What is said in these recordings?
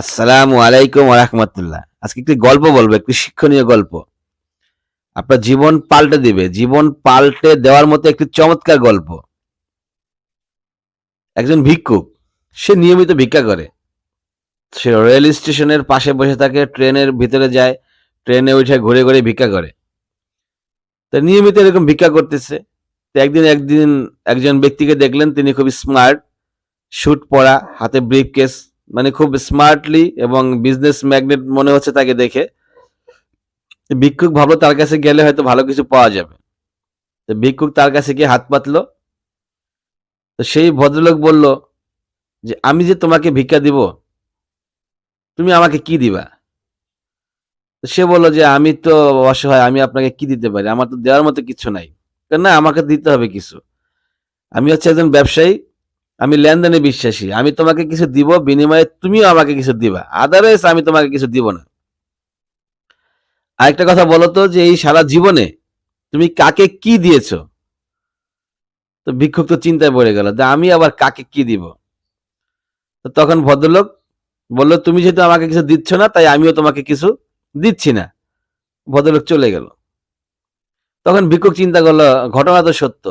আসসালামু আলাইকুম রাহমাতুল্লাহ। আজকে একটি গল্প বলব, একটি শিক্ষণীয় গল্প। আপনার জীবন পাল্টে দিবে, জীবন পাল্টে দেওয়ার মতো একটি চমৎকার গল্প। একজন ভিক্ষুক, সে নিয়মিত ভিক্ষা করে। সে রেল স্টেশনের পাশে বসে থাকে, ট্রেনের ভিতরে যায়, ট্রেনে উঠে ঘুরে ঘুরে ভিক্ষা করে। তো নিয়মিত এরকম ভিক্ষা করতেছে। তো একদিন একদিন একজন ব্যক্তিকে দেখলেন, তিনি খুব স্মার্ট শুট পরা, হাতে ব্রিফ কেস মানে খুব স্মার্টলি এবং বিজনেস ম্যাগনেট মনে হচ্ছে তাকে দেখে। ভিক্ষুক ভাবলো তার কাছে গেলে হয়তো ভালো কিছু পাওয়া যাবে। তো ভিক্ষুক তার কাছে গিয়ে হাত পাতলো। তো সেই ভদ্রলোক বলল যে, আমি যে তোমাকে ভিক্ষা দিব, তুমি আমাকে কি দিবা? সে বলল যে, আমি তো অসহায়, আমি আপনাকে কি দিতে পারি? আমার তো দেওয়ার মতো কিছু নাই। না, আমাকে দিতে হবে কিছু। আমি হচ্ছে একজন ব্যবসায়ী আমি লেনদেনে বিশ্বাসী, আমি তোমাকে কিছু দিব, বিনিময়ে তুমিও আমাকে কিছু দিবা। আদারওয়াইজ আমি তোমাকে কিছু দিব না। আরেকটা কথা বলো তো, যে এই সারা জীবনে তুমি কাকে কি দিয়েছ? তো তো চিন্তায় পড়ে গেল যে আমি আবার কাকে কি দিব? তো তখন ভদ্রলোক বলল, তুমি যেহেতু আমাকে কিছু দিচ্ছ না, তাই আমিও তোমাকে কিছু দিচ্ছি না। ভদ্রলোক চলে গেল। তখন ভিক্ষুক চিন্তা করল, ঘটনা তো সত্য।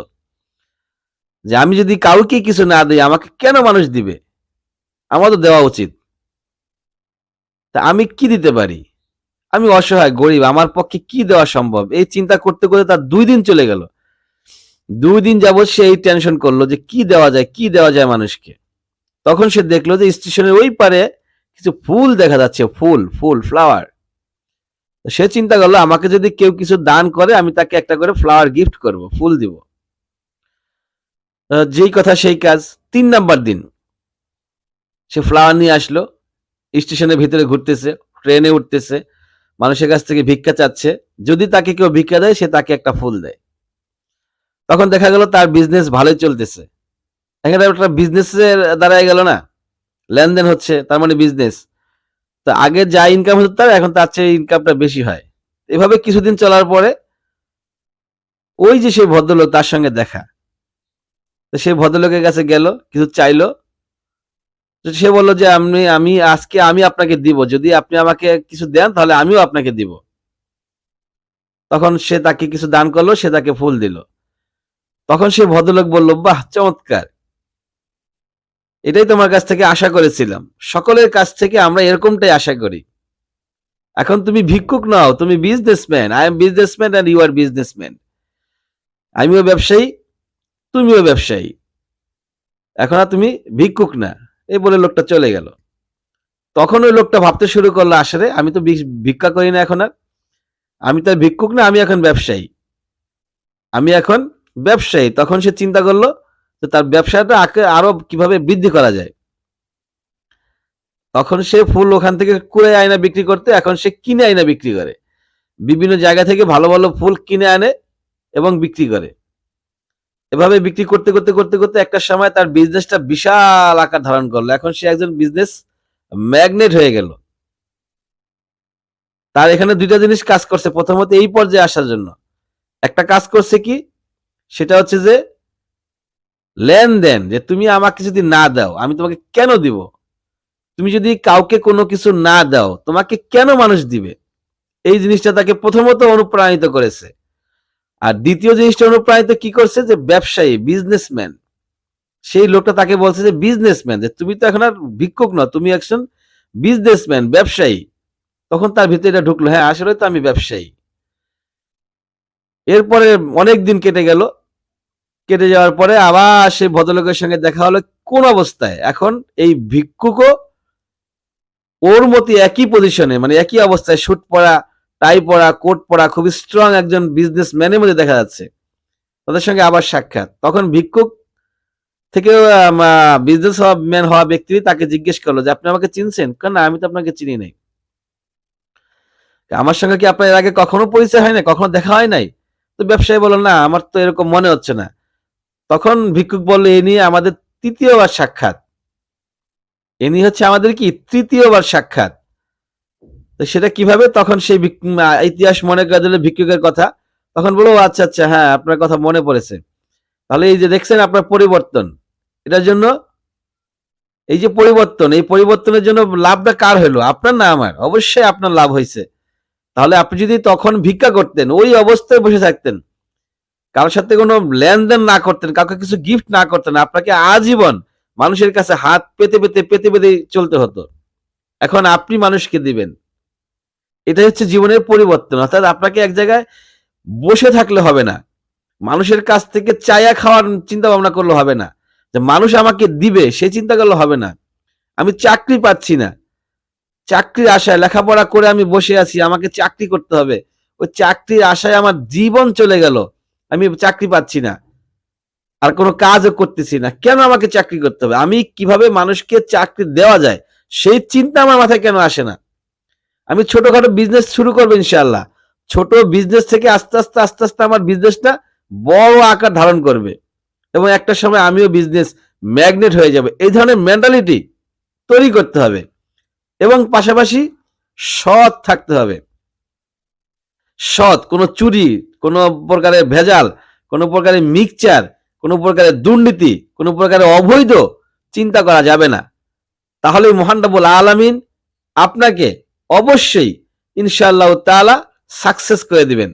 যে আমি যদি কাউকে কিছু না দিই, আমাকে কেন মানুষ দিবে? আমার তো দেওয়া উচিত। তা আমি কি দিতে পারি? আমি অসহায়, গরিব, আমার পক্ষে কি দেওয়া সম্ভব? এই চিন্তা করতে করতে তার দুই দিন চলে গেল। দুই দিন যাবৎ সে এই টেনশন করল যে কি দেওয়া যায়, কি দেওয়া যায় মানুষকে। তখন সে দেখল যে স্টেশনের ওই পারে কিছু ফুল দেখা যাচ্ছে, ফুল ফুল ফ্লাওয়ার সে চিন্তা করল, আমাকে যদি কেউ কিছু দান করে, আমি তাকে একটা করে ফ্লাওয়ার গিফট করব, ফুল দিব। যেই কথা সেই কাজ, তিন নাম্বার দিন। সে ফ্লাওয়ার নিয়ে আসলো স্টেশনের ভিতরে ঘুরতেছে ট্রেনে উঠতেছে, মানুষের কাছ থেকে ভিক্ষা চাচ্ছে। যদি তাকে কেউ ভিক্ষা দেয়, সে তাকে একটা ফুল দেয়। তখন দেখা গেল তার বিজনেস ভালোই চলতেছে। এখানে একটা বিজনেসের দাঁড়ায় গেল না। লেনদেন হচ্ছে, তার মানে বিজনেস তো আগে যা ইনকাম হতো তার, এখন তার চেয়ে ইনকামটা বেশি হয়। এভাবে কিছুদিন চলার পরে, ওই যে সেই ভদ্রলোক তার সঙ্গে দেখা। তো সেই ভদ্রলোকের কাছে গেল, কিছু চাইলো। সে বলল যে, আমি আমি আজকে আমি আপনাকে দিব। যদি আপনি আমাকে কিছু দেন, তাহলে আমিও আপনাকে দিব। তখন সে তাকে কিছু দান করল, সে তাকে ফুল দিল। তখন সে ভদ্রলোক বলল, বাহ, চমৎকার। এটাই তোমার কাছ থেকে আশা করেছিলাম। সকলের কাছ থেকে আমরা এরকমটাই আশা করি। এখন তুমি ভিক্ষুক নাও, তুমি businessman I am businessman and you are businessman আমিও ব্যবসায়ী তুমিও ব্যবসায়ী। এখন আর তুমি ভিক্ষুক না। এই বলে লোকটা চলে গেল। তখন ওই লোকটা ভাবতে শুরু করল আসলে আমি তো ভিক্ষা করি না এখন আর। আমি তো আর ভিক্ষুক না, আমি এখন ব্যবসায়ী। আমি এখন ব্যবসায়ী। তখন সে চিন্তা করল যে তার ব্যবসাটা আরও কীভাবে বৃদ্ধি করা যায়। তখন সে ফুল ওখান থেকে কুড়ে আয়না বিক্রি করতে, এখন সে কিনে আয়না বিক্রি করে। বিভিন্ন জায়গা থেকে ভালো ভালো ফুল কিনে আনে এবং বিক্রি করে। এভাবে বিক্রি করতে করতে করতে করতে একটা সময় তার বিজনেসটা বিশাল আকার ধারণ করল। এখন সে একজন বিজনেস ম্যাগনেট হয়ে গেল। তার এখানে দুইটা জিনিস কাজ করছে। প্রথমত এই পর্যায়ে আসার জন্য। একটা কাজ করছে কি? সেটা হচ্ছে যে, লেনদেন, যে তুমি আমাকে যদি না দাও, আমি তোমাকে কেন দিব? তুমি যদি কাউকে কোনো কিছু না দাও, তোমাকে কেন মানুষ দিবে? এই জিনিসটা তাকে প্রথমত অনুপ্রাণিত করেছে। আর দ্বিতীয় জিনিসটা অনুপ্রাণিত কি করছে? যে ব্যবসায়ী বিজনেসম্যান সেই লোকটা তাকে বলছে যে বিজনেসম্যান যে তুমি তো এখন আর ভিক্ষুক না তুমি একজন বিজনেসম্যান ব্যবসায়ী। তখন তার ভিতরে এটা ঢুকলো হ্যাঁ আসলে তো আমি ব্যবসায়ী। এরপরে অনেক দিন কেটে গেল। কেটে যাওয়ার পরে আবার সেই ভদ্রলোকের সঙ্গে দেখা হলো। কোন অবস্থায়? এখন এই ভিক্ষুকও ওর মতো একই পজিশনে মানে একই অবস্থায় শুট পরা টাই পরা কোট পরা খুবই স্ট্রং একজন বিজনেস ম্যানের মধ্যে দেখা যাচ্ছে। তাদের সঙ্গে আবার সাক্ষাৎ। তখন ভিক্ষুক থেকে বিজনেস ম্যান হওয়া ব্যক্তি তাকে জিজ্ঞেস করল যে, আপনি আমাকে চিনছেন? কেন আমি তো আপনাকে চিনি নাই। আমার সঙ্গে কি আপনার এর আগে কখনো পরিচয় হয় না কখনো দেখা হয় নাই? তো ব্যবসায়ী বলল, না, আমার তো এরকম মনে হচ্ছে না। তখন ভিক্ষুক বলল, এ নিয়ে আমাদের তৃতীয়বার সাক্ষাৎ। এ নিয়ে হচ্ছে আমাদের কি? তৃতীয়বার সাক্ষাৎ। তো সেটা কীভাবে? তখন সেই ইতিহাস মনে করে দিলে ভিক্ষুকের কথা। তখন বলো আচ্ছা আচ্ছা হ্যাঁ আপনার কথা মনে পড়েছে। তাহলে এই যে দেখছেন আপনার পরিবর্তন, এটার জন্য এই যে পরিবর্তন, এই পরিবর্তনের জন্য লাভটা কার হলো? আপনার না আমার, অবশ্যই আপনার লাভ হয়েছে। তাহলে আপনি যদি তখন ভিক্ষা করতেন, ওই অবস্থায় বসে থাকতেন, কারোর সাথে কোনো লেনদেন না করতেন, কাউকে কিছু গিফট না করতেন, আপনাকে আজীবন মানুষের কাছে হাত পেতে পেতে পেতে পেতে চলতে হতো। এখন আপনি মানুষকে দিবেন। এটা হচ্ছে জীবনের পরিবর্তন। অর্থাৎ আপনাকে এক জায়গায় বসে থাকলে হবে না। মানুষের কাছ থেকে চায়া খাওয়ার চিন্তা ভাবনা করলে হবে না। যে মানুষ আমাকে দিবে, সে চিন্তা করলে হবে না। আমি চাকরি পাচ্ছি না। চাকরির আশায় লেখাপড়া করে আমি বসে আছি, আমাকে চাকরি করতে হবে। ওই চাকরির আশায় আমার জীবন চলে গেল, আমি চাকরি পাচ্ছি না। আর কোনো কাজও করতেছি না। কেন আমাকে চাকরি করতে হবে? আমি কীভাবে মানুষকে চাকরি দেওয়া যায়, সেই চিন্তা আমার মাথায় কেন আসে না? আমি ছোটখাটো বিজনেস শুরু করব ইনশাল্লাহ ছোট বিজনেস থেকে আস্তে আস্তে আস্তে আস্তে আমার বিজনেসটা বড় আকার ধারণ করবে। এবং একটা সময় আমিও বিজনেস ম্যাগনেট হয়ে যাবে। এই ধরনের মেন্টালিটি তৈরি করতে হবে। এবং পাশাপাশি সৎ থাকতে হবে। সৎ, কোনো চুরি, কোনো প্রকারের ভেজাল, কোনো প্রকারের মিক্সচার কোনো প্রকারের দুর্নীতি, কোনো প্রকারের অবৈধ চিন্তা করা যাবে না। তাহলে মহান রব্বুল আলামিন আপনাকে অবশ্যই ইনশাআল্লাহ তালা সাকসেস করে দিবেন।